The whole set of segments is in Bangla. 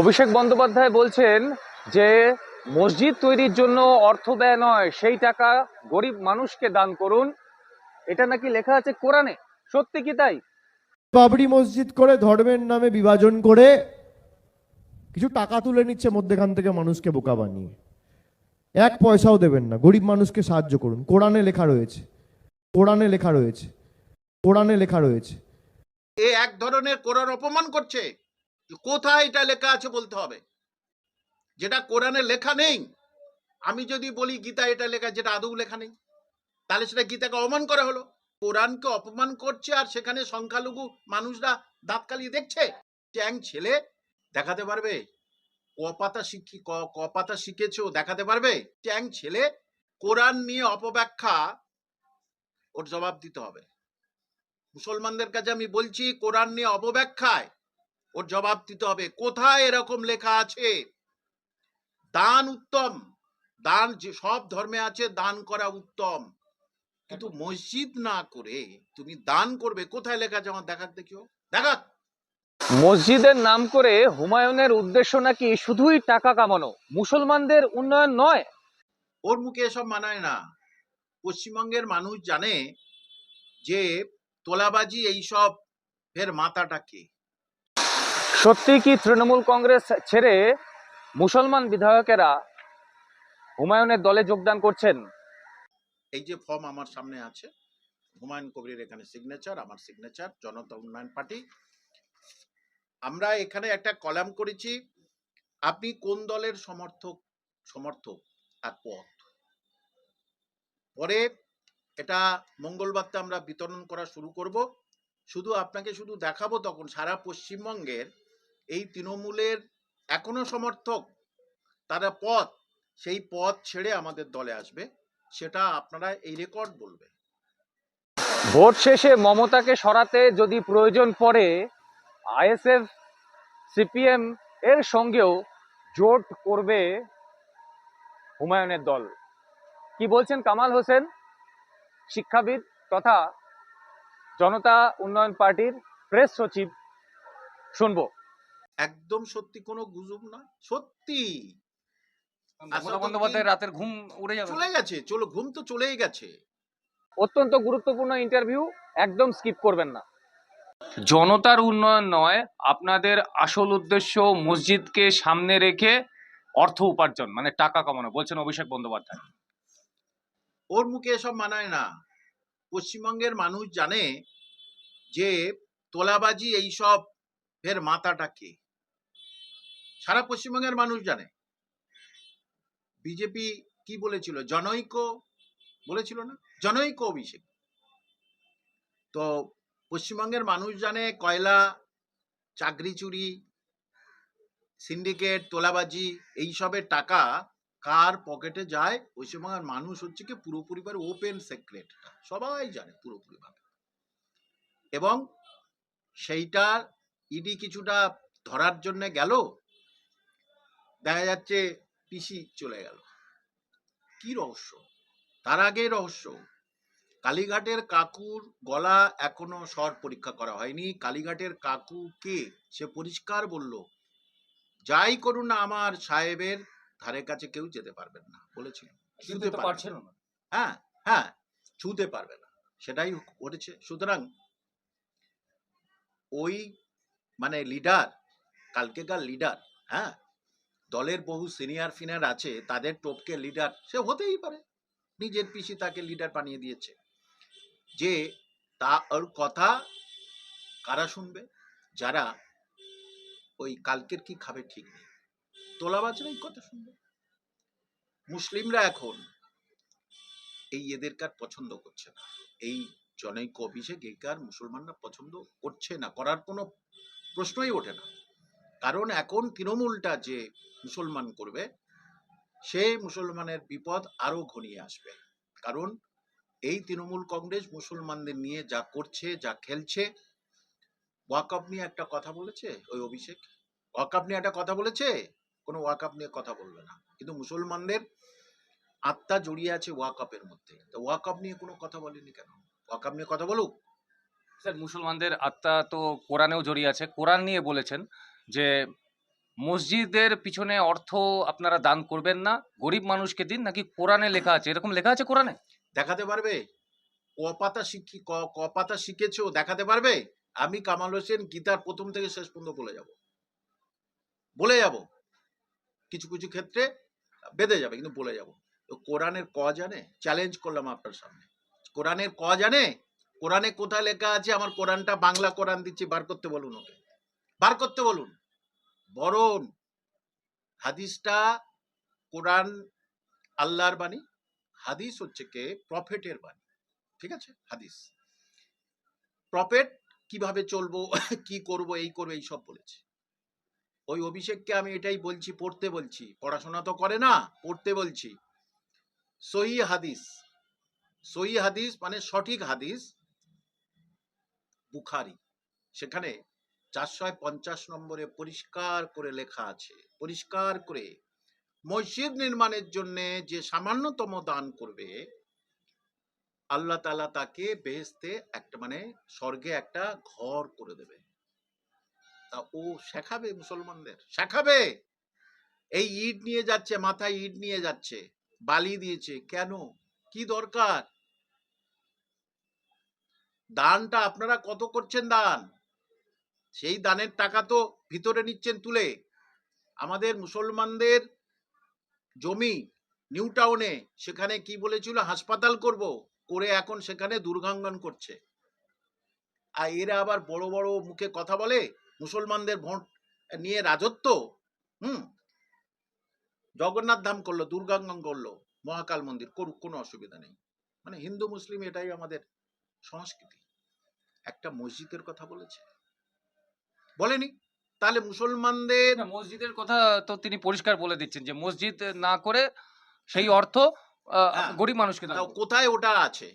অভিষেক বন্দ্যোপাধ্যায় বলছেন যে মসজিদ তৈরির জন্য অর্থ ব্যয় নয় সেই টাকা গরিব মানুষকে দান করুন। এটা নাকি লেখা আছে কোরআনে? সত্যি কি তাই? বাবরি মসজিদ করে ধর্মের নামে বিভাজন করে কিছু টাকা তুলে নিচ্ছে মধ্যেখান থেকে মানুষকে বোকা বানিয়ে। এক পয়সাও দেবেন না গরিব মানুষকে সাহায্য করুন। কোরআনে লেখা রয়েছে কোরআনে লেখা রয়েছে কোরআনে লেখা রয়েছে। এ এক ধরনের কোরআন অপমান করছে। কোথায় এটা লেখা আছে বলতে হবে। যেটা কোরআনে লেখা নেই, আমি যদি বলি গীতা এটা লেখা, যেটা আদৌ লেখা নেই, তাহলে সেটা গীতাকে অপমান করা হলো। কোরআনকে অপমান করছে আর সেখানে সংখ্যালঘু মানুষরা দাঁত কালিয়ে দেখছে চ্যাং ছেলে দেখাতে পারবে? কপাতা শিখি কপাতা শিখেছো, দেখাতে পারবে? চ্যাং ছেলে কোরআন নিয়ে অপব্যাখ্যা, ওর জবাব দিতে হবে। মুসলমানদের কাছে আমি বলছি, কোরআন নিয়ে অপব্যাখ্যায় ওর জবাব দিতে হবে কোথায় এরকম লেখা আছে? দান উত্তম। দান যে সব ধর্মে আছে দান করা উত্তম। কিন্তু মসজিদ না করে তুমি দান করবে কোথায় লেখা আছে আমার দেখাক দেখিও। দেখাক। মসজিদের নাম করে হুমায়ুনের উদ্দেশ্য নাকি শুধুই টাকা কামানো? মুসলমানদের উন্নয়ন নয়। ওর মুখে এসব মানায় না। পশ্চিমবঙ্গের মানুষ জানে যে তোলাবাজি এইসব এর মাথাটা কে? সত্যি কি তৃণমূল কংগ্রেস ছেড়ে মুসলমান বিধায়কেরা হুমায়ুনের দলে যোগদান করছেন? এই যে ফর্ম আমার সামনে আছে, হুমায়ুন কবিরের এখানে সিগনেচার আমার সিগনেচার জনতা উন্নয়ন পার্টি। আমরা এখানে একটা কলাম করেছি, আপনি কোন দলের সমর্থক সমর্থক আর পথ পরে এটা মঙ্গলবারতে আমরা বিতরণ করা শুরু করব। শুধু আপনাকে শুধু দেখাবো তখন সারা পশ্চিমবঙ্গের এই তৃণমূলের এখনও সমর্থক, তারা পথ, সেই পথ ছেড়ে আমাদের দলে আসবে, সেটা আপনারা এই রেকর্ড বলবে। ভোট শেষে মমতাকে সরাতে যদি প্রয়োজন পড়ে, আইএসএফ, সিপিএম এর সঙ্গেও জোট করবে হুমায়ুনের দল। কি বলছেন কামাল হোসেন? শিক্ষাবিদ তথা জনতা উন্নয়ন পার্টির প্রেস সচিব। শুনব। একদম সত্যি কোনো গুজব না সত্যি। মমতা রাতের ঘুম উড়ে যাবে। চলে গেছে চলো ঘুম তো চলেই গেছে। অত্যন্ত গুরুত্বপূর্ণ ইন্টারভিউ একদম স্কিপ করবেন না। জনতার উন্নয়ন নয় আপনাদের আসল উদ্দেশ্য মসজিদকে সামনে রেখে অর্থ উপার্জন মানে টাকা কামানো বলছেন অভিষেক বন্দ্যোপাধ্যায়। ওর মুখে এসব মানায় না। পশ্চিমবঙ্গের মানুষ জানে যে তোলাবাজি এইসব এর মাথাটা কে? সারা পশ্চিমবঙ্গের মানুষ জানে। বিজেপি কি বলেছিল? জনৈক বলেছিল না? জনৈক অভিষেক। তো পশ্চিমবঙ্গের মানুষ জানে কয়লা, চাকরি চুরি, সিন্ডিকেট, তোলাবাজি এইসবের টাকা কার পকেটে যায়? পশ্চিমবঙ্গের মানুষ হচ্ছে কি পুরোপুরিভাবে ওপেন সেক্রেট। সবাই জানে পুরোপুরিভাবে এবং সেইটা ইডি কিছুটা ধরার জন্য গেল। দেখা যাচ্ছে পিসি চলে গেল। কি রহস্য? তার আগে রহস্য। কালীঘাটের কাকুর গলা এখনও স্বর পরীক্ষা করা হয়নি। কালীঘাটের কাকুকে সে পরিষ্কার বলল যাই করুন না আমার সাহেবের ধারে কাছে কেউ যেতে পারবেন না বলেছিল। ছুতে পারবে না। হ্যাঁ হ্যাঁ ছুতে পারবে না। সেটাই করেছে সুতরাং ওই মানে লিডার কালকেকার লিডার হ্যাঁ দলের বহু সিনিয়র ফিনার আছে, তাদের টপকে লিডার সে হতেই পারে। নিজের পিসি তাকে লিডার বানিয়ে দিয়েছে। যে তা ওর কথা কারা শুনবে? যারা ওই কালকের কি খাবে ঠিক নেই। তোলাবাজরা এই কথা শুনবে। মুসলিমরা এখন এই এদের কার পছন্দ করছে না। এই জনৈক অভিষেক এই কার মুসলমানরা পছন্দ করছে না। করার কোনো প্রশ্নই ওঠে না। কারণ এখন তৃণমূলটা যে মুসলমান করবে, সে মুসলমানের বিপদ আরও ঘনিয়ে আসবে। কারণ এই তৃণমূল কংগ্রেস মুসলমানদের নিয়ে যা করছে, যা খেলছে ওয়াকআপ নিয়ে একটা কথা বলেছে ওই অভিষেক? ওয়াকআপ নিয়ে একটা কথা বলেছে? কোনো ওয়াকআপ নিয়ে কথা বলবে না। কিন্তু মুসলমানদের আত্মা জড়িয়ে আছে ওয়াকআপের মধ্যে। তো ওয়াকআপ নিয়ে কোনো কথা বলেনি কেন? ওয়াকআপ নিয়ে কথা বলুক? স্যার, মুসলমানদের আত্মা তো কোরআনেও জড়িয়ে আছে। কোরআন নিয়ে বলেছেন। যে মসজিদের পিছনে অর্থ আপনারা দান করবেন না, গরিব মানুষকে দিন, নাকি কোরআনে লেখা আছে? এরকম লেখা আছে কোরআনে? দেখাতে পারবে? ক পাতা শিখি, ক- ক পাতা শিখেছো, দেখাতে পারবে? আমি কামাল হোসেন গীতার প্রথম থেকে শেষ পর্যন্ত বলে যাব। বলে যাব। কিছু কিছু ক্ষেত্রে বেঁধে যাবে, কিন্তু বলে যাব। তো কোরআনের ক জানে? চ্যালেঞ্জ করলাম আপনার সামনে। কোরআনের ক জানে? কোরআনে কোথায় লেখা আছে? আমার কোরআনটা বাংলা কোরআন দিচ্ছি, বার করতে বলুন ওকে। বার করতে বলুন। বরং হাদিসটা কোরআন আল্লাহর বাণী, হাদিস হচ্ছে কে? প্রফেটের বাণী। ঠিক আছে? হাদিস। প্রফেট কীভাবে চলবো, কি করব, এই করব, এই সব বলেছে। ওই অভিষেককে আমি এটাই বলছি, পড়তে বলছি। পড়াশোনা তো করে না, পড়তে বলছি। সহি হাদিস। সহি হাদিস মানে সঠিক হাদিস বুখারি। সেখানে চারশো পঞ্চাশ নম্বরে পরিষ্কার করে লেখা আছে। পরিষ্কার করে। মসজিদ নির্মাণের জন্য যে সামান্যতম দান করবে, আল্লাহ তালা তাকে বেহেস্তে একটা মানে স্বর্গে একটা ঘর করে দেবে। তা ও শেখাবে মুসলমানদের। শেখাবে! এই ইট নিয়ে যাচ্ছে, মাথায় ইট নিয়ে যাচ্ছে, বালি দিয়েছে। কেন? কি দরকার? দানটা আপনারা কত করছেন দান? সেই দানের টাকা তো ভিতরে নিচ্ছেন তুলে। আমাদের মুসলমানদের জমি নিউ টাউনে সেখানে কি বলেছিল? হাসপাতাল করব, করে এখন সেখানে দুর্গাঙ্গন করছে। আর এরা আবার বড় বড় মুখে কথা বলে, মুসলমানদের ভোট নিয়ে রাজত্ব, হুম? জগন্নাথ ধাম করল, দুর্গাঙ্গন করল, মহাকাল মন্দির করুক কোনো অসুবিধা নেই। মানে হিন্দু, মুসলিম এটাই আমাদের সংস্কৃতি। একটা মসজিদের কথা বলেছে। বলেনি। তাহলে মুসলমানদের মসজিদের কথা তো তিনি পরিষ্কার বলে দিচ্ছেন যে মসজিদ না করে সেই অর্থ হ্যাঁ। গরিব মানুষকে। কোথায় ওটা আছে?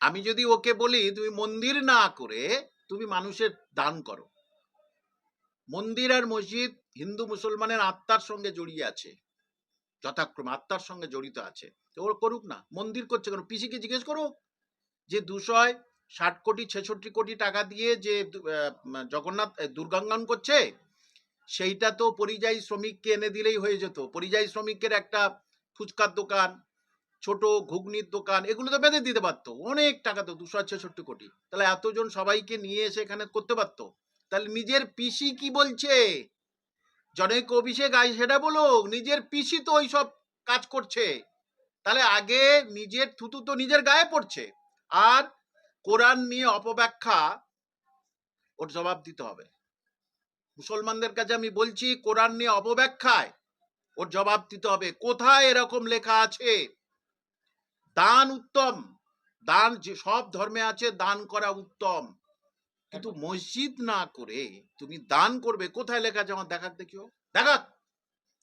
আমি যদি ওকে বলি তুমি মন্দির না করে তুমি মানুষের দান করো। মন্দির আর মসজিদ হিন্দু মুসলমানের আত্মার সঙ্গে জড়িয়ে আছে যথাক্রমে আত্মার সঙ্গে জড়িত আছে। তো ওর করুক না মন্দির করছে কেন? পিসিকে জিজ্ঞেস করো যে দুশয় ষাট কোটি, ছেষট্টি কোটি টাকা দিয়ে যে জগন্নাথ দুর্গাঙ্গন করছে, সেইটা তো পরিযায়ী শ্রমিককে এনে দিলেই হয়ে যেত। পরিযায়ী শ্রমিকের একটা ফুচকার দোকান, ছোট ঘুগনির দোকান, এগুলো তো বেঁধে দিতে পারতো। অনেক টাকা তো, দুশো ছেষট্টি কোটি। তাহলে এতজন সবাইকে নিয়ে এসে এখানে করতে পারতো। তাহলে নিজের পিসি কি বলছে? জনৈক অভিষেক, আই, সেটা বলো নিজের পিসি তো ওই সব কাজ করছে। তাহলে আগে নিজের থুতু তো নিজের গায়ে পড়ছে। আর কোরআন নিয়ে অপব্যাখ্যা, ওর জবাব দিতে হবে। মুসলমানদের কাছে আমি বলছি, কোরআন নিয়ে অপব্যাখ্যায়, ওর জবাব দিতে হবে। কোথায় এরকম লেখা আছে? দান উত্তম। দান যে সব ধর্মে আছে, দান করা উত্তম। কিন্তু মসজিদ না করে তুমি দান করবে, কোথায় লেখা আছে আমার দেখাক দেখিও। দেখাক।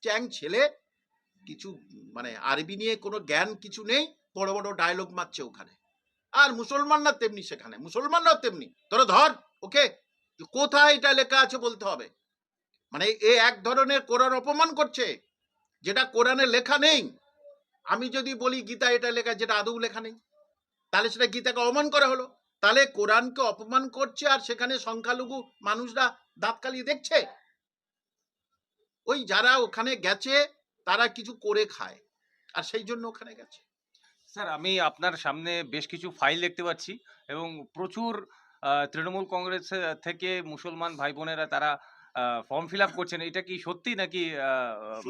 চ্যাং ছেলে, কিছু মানে আরবি নিয়ে কোনো জ্ঞান কিছু নেই, বড় বড় ডায়লগ মারছে ওখানে। আর মুসলমানরা তেমনি সেখানে, মুসলমানরাও তেমনি। তোরা ধর, ওকে কোথায় এটা লেখা আছে বলতে হবে। মানে এ এক ধরনের কোরআন অপমান করছে, যেটা কোরআনে লেখা নেই। আমি যদি বলি গীতা এটা লেখা, যেটা আদৌ লেখা নেই, তাহলে সেটা গীতাকে অপমান করা হলো। তাহলে কোরআনকে অপমান করছে আর সেখানে সংখ্যালঘু মানুষরা দাঁত কালিয়ে দেখছে? ওই যারা ওখানে গেছে, তারা কিছু করে খায়, আর সেই জন্য ওখানে গেছে। স্যার আমি আপনার সামনে বেশ কিছু ফাইল দেখতে পাচ্ছি এবং প্রচুর তৃণমূল কংগ্রেস থেকে মুসলমান ভাই বোনেরা তারা ফর্ম ফিল আপ করছেন। এটা কি সত্যি নাকি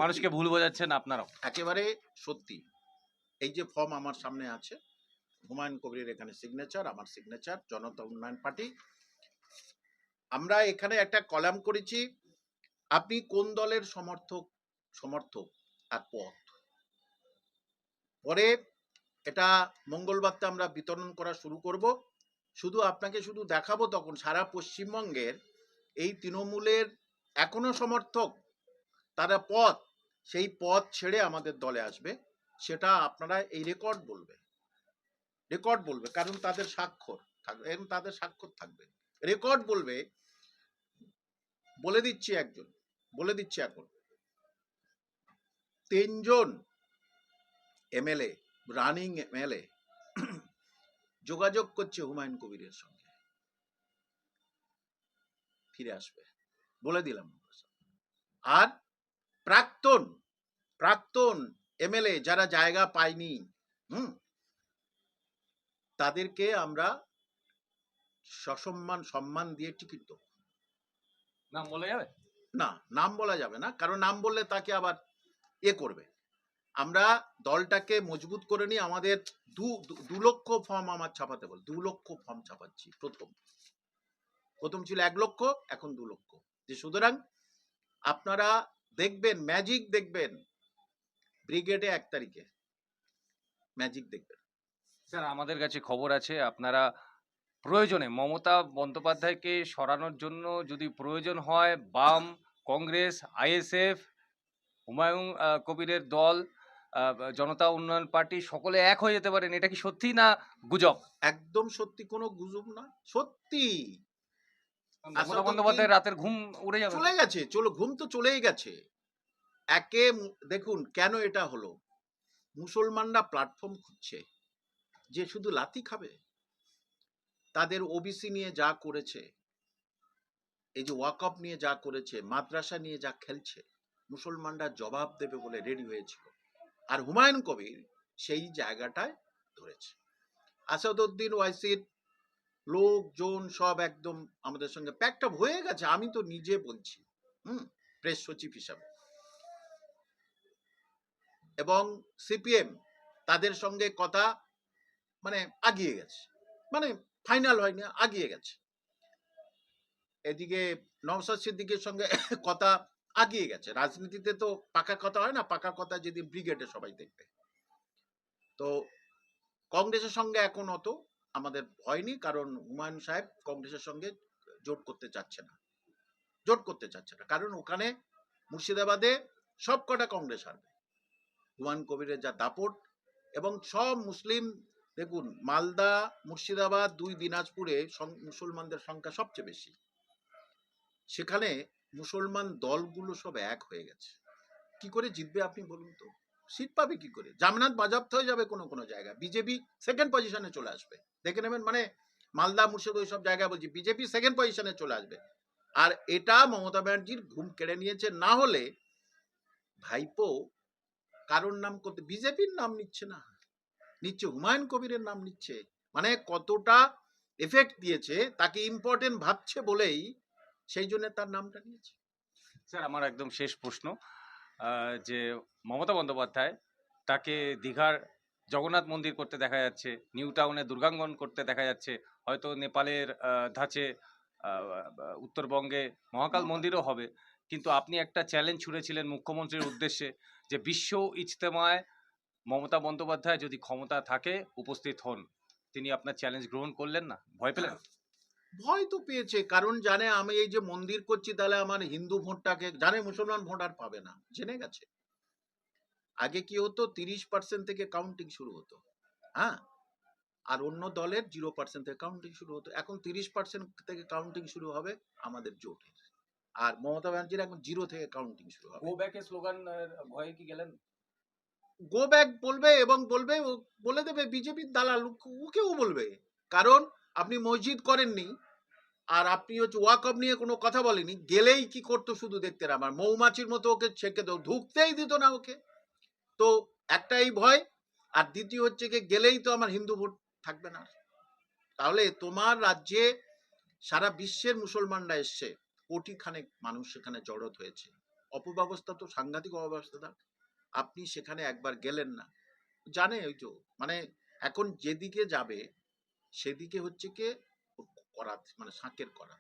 মানুষকে ভুল বোঝাচ্ছেন আপনারাও? একেবারে সত্যি। এই যে ফর্ম আমার সামনে আছে হুমায়ুন কবিরের এখানে সিগনেচার আমার সিগনেচার জনতা উন্নয়ন পার্টি। আমরা এখানে একটা কলাম করেছি আপনি কোন দলের সমর্থক সমর্থক আর পথ? পরে এটা মঙ্গলবারটা আমরা বিতরণ করা শুরু করব। শুধু আপনাকে শুধু দেখাবো তখন সারা পশ্চিমবঙ্গের এই তৃণমূলের এখনও সমর্থক, তারা পথ, সেই পথ ছেড়ে আমাদের দলে আসবে, সেটা আপনারা এই রেকর্ড বলবে। রেকর্ড বলবে, কারণ তাদের স্বাক্ষর থাকবে, এবং তাদের স্বাক্ষর থাকবে। রেকর্ড বলবে, বলে দিচ্ছি একজন, বলে দিচ্ছি এখন। তিনজন এমএলএ রানিং এমএলএ যোগাযোগ করছে হুমায়ুন কবিরের সঙ্গে। ফিরে আসবে। বলে দিলাম আর প্রাক্তন প্রাক্তন এমএলএ যারা জায়গা পায়নি হুম তাদেরকে আমরা সসম্মান সম্মান দিয়ে টিকিট দেবো। নাম বলা যাবে? না নাম বলা যাবে না কারণ নাম বললে তাকে আবার এ করবে। আমরা দলটাকে মজবুত করে নিয়ে আমাদের দু, দু- লক্ষ ফর্ম আমার ছাপাতে বল, দু লক্ষ ফর্ম ছাপাচ্ছি প্রথম। প্রথম ছিল এক লক্ষ, এখন দু লক্ষ। যে সুতরাং আপনারা দেখবেন ম্যাজিক দেখবেন ব্রিগেডে এক তারিখে। ম্যাজিক দেখবেন। স্যার, আমাদের কাছে খবর আছে, আপনারা প্রয়োজনে মমতা বন্দ্যোপাধ্যায়কে সরানোর জন্য যদি প্রয়োজন হয়, বাম, কংগ্রেস, আইএসএফ, হুমায়ুন কবিরের দল জনতা উন্নয়ন পার্টি সকলে এক হয়ে যেতে পারেন এটা কি সত্যি না গুজব? একদম সত্যি কোনো গুজব না সত্যি। বন্দ্যোপাধ্যায় রাতের ঘুম উড়ে যাবে। চলে গেছে চলো ঘুম তো চলেই গেছে। একে দেখুন কেন এটা হলো? মুসলমানরা প্ল্যাটফর্ম খুঁজছে যে শুধু লাথি খাবে। তাদের ওবিসি নিয়ে যা করেছে এই যে ওয়াকআপ নিয়ে যা করেছে মাদ্রাসা নিয়ে যা খেলছে মুসলমানরা জবাব দেবে বলে রেডি হয়েছিল। আর হুমায়ুন কবির সেই জায়গাটায় ধরেছে। আসাদুদ্দিন ওয়াইসির লোকজন সব একদম আমাদের সঙ্গে প্যাকড আপ হয়ে গেছে, আমি তো নিজে বলছি, হুম প্রেস সচিব হিসাবে। এবং সিপিএম তাদের সঙ্গে কথা মানে আগিয়ে গেছে মানে ফাইনাল হয়নি, আগিয়ে গেছে। এদিকে নওসাদ সিদ্দিকের সঙ্গে কথা আগিয়ে গেছে। রাজনীতিতে তো পাকা কথা হয় না, পাকা কথা যেদিন ব্রিগেডে সবাই দেখবে। তো কংগ্রেসের সঙ্গে এখন অত আমাদের হয়নি, কারণ হুমায়ুন সাহেব কংগ্রেসের সঙ্গে জোট করতে চাচ্ছে না। জোট করতে চাচ্ছে না, কারণ ওখানে মুর্শিদাবাদে সব কটা কংগ্রেস হারবে। হুমায়ুন কবিরের যা দাপট এবং সব মুসলিম, দেখুন, মালদা, মুর্শিদাবাদ, দুই দিনাজপুরে মুসলমানদের সংখ্যা সবচেয়ে বেশি। সেখানে মুসলমান দলগুলো সব এক হয়ে গেছে। কি করে জিতবে আপনি বলুন তো? সিট পাবে কি করে? জামানত বাজাপ্ত হয়ে যাবে কোনো কোনো জায়গায়। বিজেপি সেকেন্ড পজিশনে চলে আসবে। দেখে নেবেন মানে মালদা মুর্শিদ ওই সব জায়গায় বলছি বিজেপি সেকেন্ড পজিশনে চলে আসবে। আর এটা মমতা ব্যানার্জির ঘুম কেড়ে নিয়েছে। না হলে ভাইপো কারোর নাম করতে বিজেপির নাম নিচ্ছে না। নিচ্ছে হুমায়ুন কবিরের নাম নিচ্ছে। মানে কতটা এফেক্ট দিয়েছে, তাকে ইম্পর্টেন্ট ভাবছে বলেই সেই জন্য তার নামটা নিয়েছে। স্যার, আমার একদম শেষ প্রশ্ন যে মমতা বন্দ্যোপাধ্যায় তাকে দীঘার জগন্নাথ মন্দির করতে দেখা যাচ্ছে, নিউ টাউনে দুর্গাঙ্গন করতে দেখা যাচ্ছে, হয়তো নেপালের ধাঁচে উত্তরবঙ্গে মহাকাল মন্দিরও হবে। কিন্তু আপনি একটা চ্যালেঞ্জ ছুড়েছিলেন মুখ্যমন্ত্রীর উদ্দেশ্যে, যে বিশ্ব ইজতেমায় মমতা বন্দ্যোপাধ্যায় যদি ক্ষমতা থাকে, উপস্থিত হন, তিনি আপনার চ্যালেঞ্জ গ্রহণ করলেন না? ভয় পেলেন? ভয় তো পেয়েছে কারণ জানে আমি এই যে মন্দির করছি তাহলে আমার হিন্দু ভোটটাকে জানে মুসলমান ভোট আর পাবে না জেনে গেছে। আগে কি হতো তিরিশ পার্সেন্ট থেকে কাউন্টিং শুরু হতো হ্যাঁ? আর অন্য দলের জিরো পার্সেন্ট থেকে কাউন্টিং শুরু হতো এখন তিরিশ পার্সেন্ট থেকে কাউন্টিং শুরু হবে আমাদের জোটের। আর মমতা ব্যানার্জির এখন জিরো থেকে কাউন্টিং শুরু হবে। গো ব্যাকে স্লোগান ভয়ে কি গেলেন? গো ব্যাক বলবে এবং বলবে ও বলে দেবে বিজেপির দালাল ও- ওকেও বলবে। কারণ আপনি মসজিদ করেননি, আর আপনি হচ্ছে ওয়াকফ নিয়ে কোনো কথা বলেনি গেলেই কি করতো শুধু দেখতে আমার মৌমাছির মতো ওকে ছেঁকে দাও ঢুকতেই দিত না ওকে। তো একটাই ভয়, আর দ্বিতীয় হচ্ছে কি, গেলেই তো আমার হিন্দু ভোট থাকবে না। তাহলে তোমার রাজ্যে সারা বিশ্বের মুসলমানরা এসছে কোটি খানেক মানুষ সেখানে জড়ত হয়েছে। অপব্যবস্থা তো সাংঘাতিক অব্যবস্থা আপনি সেখানে একবার গেলেন না। জানে ওই তো মানে এখন যেদিকে যাবে সেদিকে হচ্ছে কি করাত মানে শাঁকের করা।